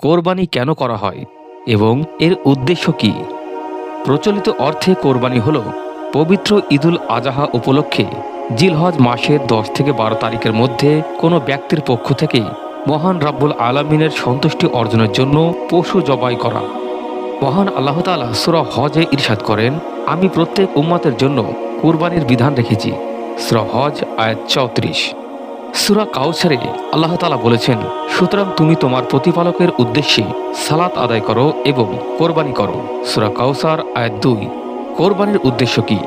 কোরবানি কেন করা হয় এবং এর উদ্দেশ্য কি? প্রচলিত অর্থে কোরবানি হল পবিত্র ঈদুল আজাহা উপলক্ষে জিলহজ মাসের দশ থেকে বারো তারিখের মধ্যে কোনো ব্যক্তির পক্ষ থেকে মহান রাব্বুল আলমিনের সন্তুষ্টি অর্জনের জন্য পশু জবাই করা। মহান আল্লাহ তালা সুরা হজে ইরশাদ করেন, আমি প্রত্যেক উম্মতের জন্য কুরবানির বিধান রেখেছি। সুরা হজ আয়াত চৌত্রিশ। সুরা কাউসারে আল্লাহ তালা বলেছেন, সুতরাং তুমি তোমার প্রতিপালকের উদ্দেশ্যে সালাত আদায় করো এবং কোরবানি করো। সুরা কাউসার আয়াত দুই। কোরবানির উদ্দেশ্য কি?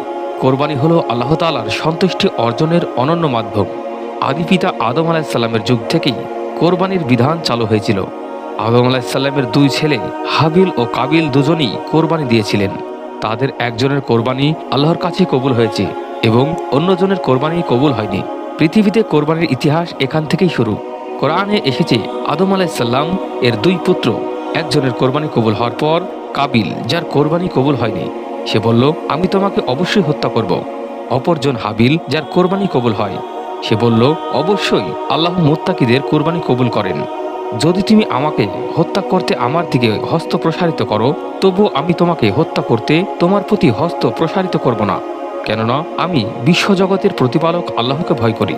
কোরবানি হলো আল্লাহ তালার সন্তুষ্টি অর্জনের অনন্য মাধ্যম। আদি পিতা আদম আলাহিসাল্লামের যুগ থেকেই কোরবানির বিধান চালু হয়েছিল। আদম আলাহিসাল্লামের দুই ছেলে হাবিল ও কাবিল দুজনই কোরবানি দিয়েছিলেন। তাদের একজনের কোরবানি আল্লাহর কাছে কবুল হয়েছে এবং অন্যজনের কোরবানি কবুল হয়নি। পৃথিবীতে কোরবানির ইতিহাস এখান থেকেই শুরু। কোরআনে এসেছে, আদম আলাইসাল্লাম এর দুই পুত্র। একজনের কোরবানি কবুল হওয়ার পর কাবিল, যার কোরবানি কবুল হয়নি। সে বলল, আমি তোমাকে অবশ্যই হত্যা করব। অপরজন হাবিল, যার কোরবানি কবুল হয়। সে বলল, অবশ্যই, আল্লাহ মোত্তাকিদের কোরবানি কবুল করেন। যদি তুমি আমাকে হত্যা করতে আমার দিকে হস্ত প্রসারিত করো তবু আমি তোমাকে হত্যা করতে তোমার প্রতি হস্ত প্রসারিত করব না। কেননা আমি বিশ্বজগতের প্রতিপালক আল্লাহকে ভয় করি।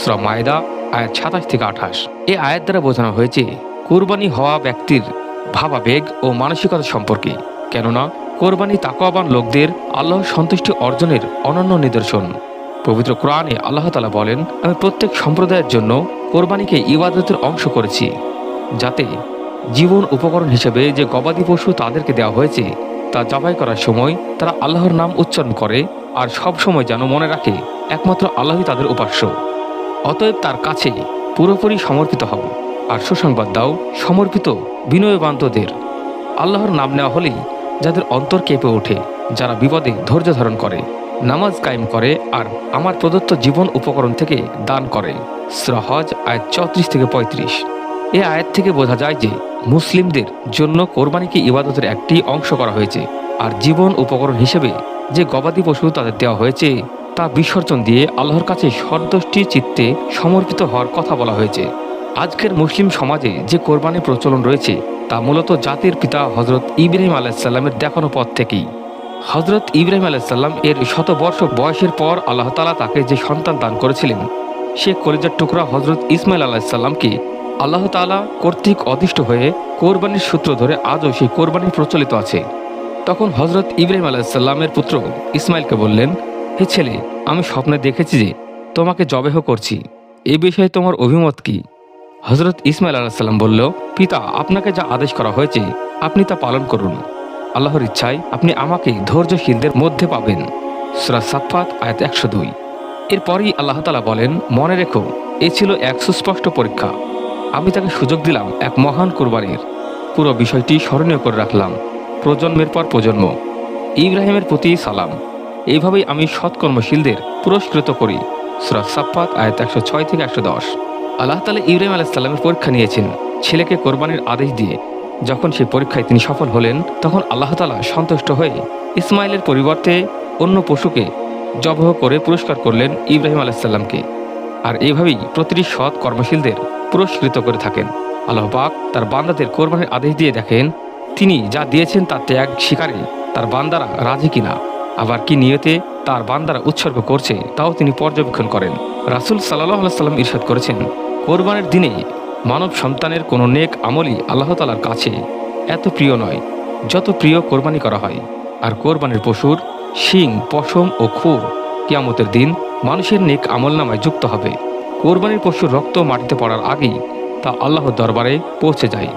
শ্রম মায়দা, আয়াত সাতাশ থেকে আঠাশ। এ আয়াত দ্বারা বোঝানো হয়েছে, কোরবানি হওয়া ব্যক্তির ভাবাবেগ ও মানসিকতা সম্পর্কে। কেননা কোরবানি তাকওয়াবান লোকদের আল্লাহর সন্তুষ্টি অর্জনের অনন্য নিদর্শন। পবিত্র কোরআনে আল্লাহ তালা বলেন, আমি প্রত্যেক সম্প্রদায়ের জন্য কোরবানিকে ইবাদতের অংশ করেছি, যাতে জীবন উপকরণ হিসেবে যে গবাদি পশু তাদেরকে দেওয়া হয়েছে তা জবাই করার সময় তারা আল্লাহর নাম উচ্চারণ করে আর সব সময় যেন মনে রাখে একমাত্র আল্লাহই তাদের উপাস্য। অতএব তার কাছে পুরোপুরি সমর্পিত হও আর সুসংবাদ দাও সমর্পিত বিনয়বান্তদের আল্লাহর নাম নেওয়া হলেই যাদের অন্তর কেঁপে ওঠে, যারা বিপদে ধৈর্য ধারণ করে, নামাজ কায়েম করে আর আমার প্রদত্ত জীবন উপকরণ থেকে দান করে। সহজ আয় চৌত্রিশ থেকে পঁয়ত্রিশ। এ আয়াত থেকে বোঝা যায় যে মুসলিমদের জন্য কোরবানিকে ইবাদতের একটি অংশ করা হয়েছে, আর জীবন উপকরণ হিসেবে যে গবাদি পশু তাদের দেওয়া হয়েছে, তা বিসর্জন দিয়ে আল্লাহর কাছে সন্তুষ্টি চিত্তে সমর্পিত হওয়ার কথা বলা হয়েছে। আজকের মুসলিম সমাজে যে কোরবানি প্রচলন রয়েছে, তা মূলত জাতির পিতা হজরত ইব্রাহিম আলাহিসাল্লামের দেখানো পথ থেকেই। হজরত ইব্রাহিম আলাইসাল্লাম এর শতবর্ষ বয়সের পর আল্লাহ তালা তাকে যে সন্তান দান করেছিলেন, সে কলিজার টুকরা হজরত ইসমাইল আলাহিসাল্লামকে আল্লাহ তালা কর্তৃক অদিষ্ট হয়ে কোরবানির সূত্র ধরে আজও সেই কোরবানি প্রচলিত আছে। তখন হজরত ইব্রাহিম আলাহিসাল্লামের পুত্র ইসমাইলকে বললেন, হে ছেলে, আমি স্বপ্নে দেখেছি যে তোমাকে জবেহ করছি। এ বিষয়ে তোমার অভিমত কি? হজরত ইসমাইল আলাহিসাল্লাম বলল, পিতা, আপনাকে যা আদেশ করা হয়েছে, আপনি তা পালন করুন। আল্লাহর ইচ্ছায় আপনি আমাকে ধৈর্যশীলদের মধ্যে পাবেন। সুরা সাফাত আয়াত একশো দুই। এরপরই আল্লাহ তালা বলেন, মনে রেখো, এ ছিল এক সুস্পষ্ট পরীক্ষা। আমি তাকে সুযোগ দিলাম এক মহান কোরবানির। পুরো বিষয়টি স্মরণীয় করে রাখলাম। প্রজন্মের পর প্রজন্ম। ইব্রাহিমের প্রতি সালাম। এইভাবেই আমি সৎকর্মশীলদের পুরস্কৃত করি। সুরা সাফাত আয়াত একশো ছয় থেকে একশো দশ। আল্লাহ তালা ইব্রাহিম আলাইসাল্লামের পরীক্ষা নিয়েছেন। ছেলেকে কোরবানির আদেশ দিয়ে। যখন সেই পরীক্ষায় তিনি সফল হলেন, তখন আল্লাহ তালা সন্তুষ্ট হয়ে ইসমাইলের পরিবর্তে অন্য পশুকে জবহ করে পুরস্কার করলেন ইব্রাহিম আলাইসাল্লামকে আর এইভাবেই প্রতিটি সৎ কর্মশীলদের পুরস্কৃত করে থাকেন। আল্লাহ পাক তার বান্দাদের কোরবানির আদেশ দিয়ে দেখেন, তিনি যা দিয়েছেন তার ত্যাগ শিকারে তার বান্দারা রাজি কিনা, আবার কি নিয়তে তার বান্দারা উৎসর্গ করছে তাও তিনি পর্যবেক্ষণ করেন। রাসুল সাল্লাহ সাল্লাম ইরশাদ করেছেন, কোরবানের দিনে মানব সন্তানের কোনো নেক আমলই আল্লাহ তালার কাছে এত প্রিয় নয়, যত প্রিয় কোরবানি করা হয়। আর কোরবানির পশুর শিং, পশম ও খুর কিয়ামতের দিন মানুষের নেক আমল নামায় যুক্ত হবে। কোরবানির পশুর রক্ত মাটিতে পড়ার আগেই তা আল্লাহর দরবারে পৌঁছে যায়।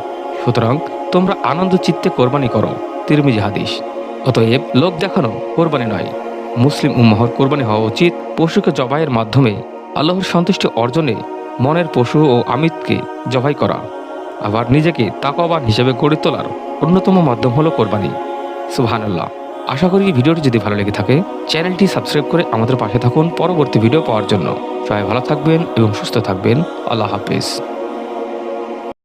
সুতরাং তোমরা আনন্দ চিত্তে কোরবানি করো, তিরমিজি হাদিস। অতএব লোক দেখানো কোরবানি নয়। মুসলিম উম্মাহর কোরবানি হওয়া উচিত পশুকে জবাইয়ের মাধ্যমে আল্লাহর সন্তুষ্টি অর্জনে মনের পশু ও আমিতকে জবাই করা। আবার নিজেকে তাকবান হিসেবে গড়ে তোলার অন্যতম মাধ্যম হলো কোরবানি। সুবহানাল্লাহ। আশা করি ভিডিওটি যদি ভালো লেগে থাকে, চ্যানেলটি সাবস্ক্রাইব করে আমাদের পাশে থাকুন পরবর্তী ভিডিও পাওয়ার জন্য। সবাই ভালো থাকবেন এবং সুস্থ থাকবেন। আল্লাহ হাফেজ।